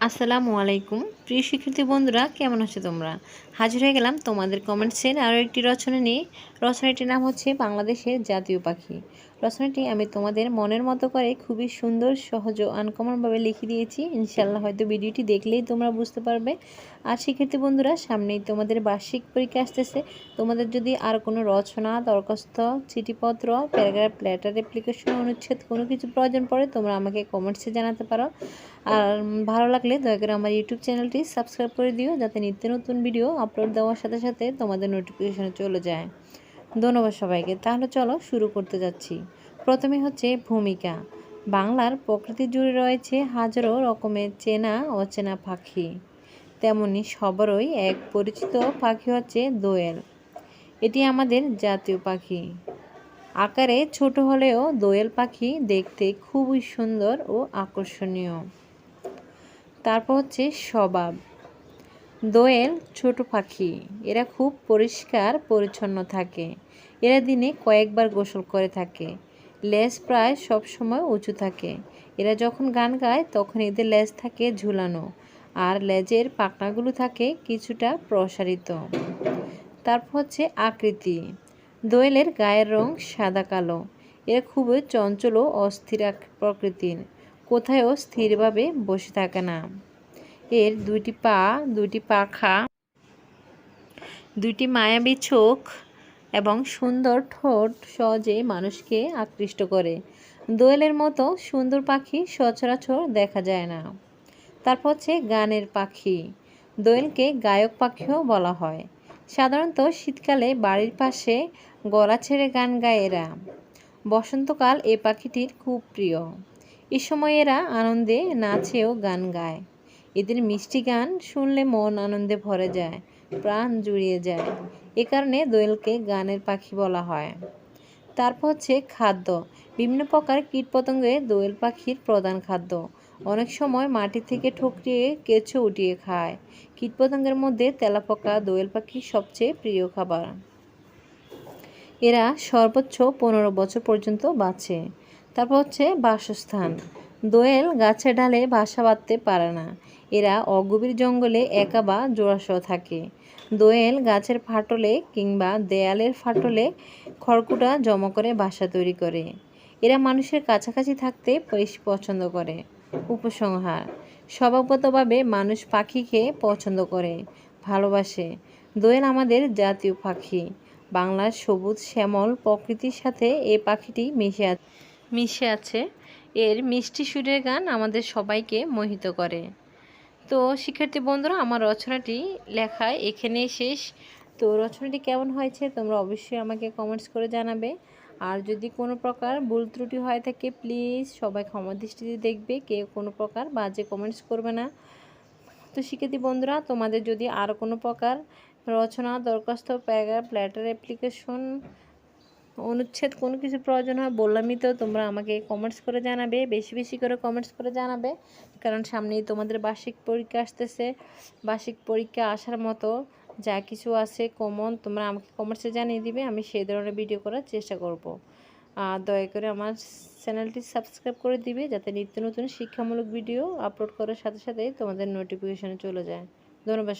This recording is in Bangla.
আসসালামু আলাইকুম। প্রিয় শিক্ষার্থী বন্ধুরা, কেমন আছো তোমরা? হাজির হয়ে গেলাম তোমাদের কমেন্টসের আরও একটি রচনা নিয়ে। রচনাটির নাম হচ্ছে বাংলাদেশের জাতীয় পাখি। রচনাটি আমি তোমাদের মনের মতো করে খুবই সুন্দর, সহজ ও আনকমনভাবে লিখে দিয়েছি। ইনশাল্লাহ হয়তো ভিডিওটি দেখলেই তোমরা বুঝতে পারবে। আর শিক্ষার্থী বন্ধুরা, সামনেই তোমাদের বার্ষিক পরীক্ষা আসতেছে। তোমাদের যদি আর কোনো রচনা, দরখাস্ত, চিঠিপত্র, প্যারাগ্রাফ, লেটার, অ্যাপ্লিকেশন, অনুচ্ছেদ কোনো কিছু প্রয়োজন পড়ে, তোমরা আমাকে কমেন্টসে জানাতে পারো। আর ভালো লাগলে দয়া করে আমার ইউটিউব চ্যানেলটি সাবস্ক্রাইব করে দিও যাতে নিত্য নতুন ভিডিও আপলোড দেওয়ার সাথে সাথে তোমাদের নোটিফিকেশনে চলে যায়। ধন্যবাদ সবাইকে। তাহলে চলো শুরু করতে যাচ্ছি। প্রথমে হচ্ছে ভূমিকা। বাংলার প্রকৃতি জুড়ে রয়েছে হাজারো রকমের চেনা অচেনা পাখি। তেমনি সবারই এক পরিচিত পাখি হচ্ছে দোয়েল। এটি আমাদের জাতীয় পাখি। আকারে ছোট হলেও দোয়েল পাখি দেখতে খুবই সুন্দর ও আকর্ষণীয়। তারপর হচ্ছে স্বভাব। দোয়েল ছোট পাখি। এরা খুব পরিষ্কার, পরিচ্ছন্ন থাকে। এরা দিনে কয়েকবার গোসল করে থাকে। লেজ প্রায় সব সময় উঁচু থাকে। এরা যখন গান গায়, তখন এদের লেজ থাকে ঝুলানো। আর লেজের পাখনাগুলো থাকে কিছুটা প্রসারিত। তারপর হচ্ছে আকৃতি। দোয়েলের গায়ের রং সাদা কালো। এরা খুবই চঞ্চল ও অস্থির প্রকৃতির। কোথায়ও স্থিরভাবে বসে থাকে না। এর দুইটি পা, দুইটি পাখা, দুইটি মায়াবী চোখ এবং সুন্দর ঠোঁট সহজে মানুষকে আকৃষ্ট করে। দোয়েলের মতো সুন্দর পাখি সচরাচর দেখা যায় না। তারপর হচ্ছে গানের পাখি। দোয়েলকে গায়ক পাখিও বলা হয়। সাধারণত শীতকালে বাড়ির পাশে গলা ছেড়ে গান গায় এরা। বসন্তকাল এ পাখিটির খুব প্রিয়। এ সময় এরা আনন্দে নাচেও গান গায়। এদের মিষ্টি গান শুনলে মন আনন্দে ভরে যায়, প্রাণ জুড়িয়ে যায়। এ কারণে দোয়েলকে গানের পাখি বলা হয়। তারপর হচ্ছে খাদ্য। বিভিন্ন প্রকার কীটপতঙ্গে দোয়েল পাখির প্রধান খাদ্য। অনেক সময় মাটি থেকে ঠকরিয়ে কেঁচো উঠিয়ে খায়। কীটপতঙ্গের মধ্যে তেলাপোকা দোয়েল পাখির সবচেয়ে প্রিয় খাবার। এরা সর্বোচ্চ পনেরো বছর পর্যন্ত বাঁচে। তারপর হচ্ছে বাসস্থান। দোয়েল গাছের ডালে বাসা বাঁধতে পারে না। এরা অগভীর জঙ্গলে একা বা জোড়াসহ থাকে। দোয়েল গাছের ফাটলে কিংবা দেয়ালের ফাটলে খড়কুটা জমা করে বাসা তৈরি করে। এরা মানুষের কাছাকাছি থাকতে বেশি পছন্দ করে। উপসংহার স্বভাবগতভাবে মানুষ পাখিকে পছন্দ করে, ভালোবাসে। দোয়েল আমাদের জাতীয় পাখি। বাংলার সবুজ শ্যামল প্রকৃতির সাথে এই পাখিটি মিশে আছে। মিশে আছে। এর মিষ্টি সুরের গান আমাদের সবাইকে মোহিত করে। তো শিক্ষার্থী বন্ধুরা, আমার রচনাটি লেখায় এখানে শেষ। তো রচনাটি কেমন হয়েছে তোমরা অবশ্যই আমাকে কমেন্টস করে জানাবে। আর যদি কোনো প্রকার ভুল ত্রুটি হয়ে থাকে প্লিজ সবাই ক্ষমা দৃষ্টিতে দেখবে। কেউ কোনো প্রকার বাজে কমেন্টস করবে না। তো শিক্ষার্থী বন্ধুরা, তোমাদের যদি আর কোনো প্রকার রচনা, দরখাস্ত প্যারাগ্রাফ লেটার অ্যাপ্লিকেশন অনুচ্ছেদ কোনো কিছু প্রয়োজন হয়, বললামই তো তোমরা আমাকে কমেন্টস করে জানাবে, বেশি বেশি করে কমেন্টস করে জানাবে, কারণ সামনেই তোমাদের বার্ষিক পরীক্ষা আসতেছে, বার্ষিক পরীক্ষা আসার মতো যা কিছু আছে কমন তোমরা আমাকে কমেন্টসে জানিয়ে দিবে, আমি সেই ধরনের ভিডিও করার চেষ্টা করব। আর দয়া করে আমার চ্যানেলটি সাবস্ক্রাইব করে দিবে, যাতে নিত্য নতুন শিক্ষামূলক ভিডিও আপলোড করার সাথে সাথে তোমাদের নোটিফিকেশানে চলে যায়। ধন্যবাদ।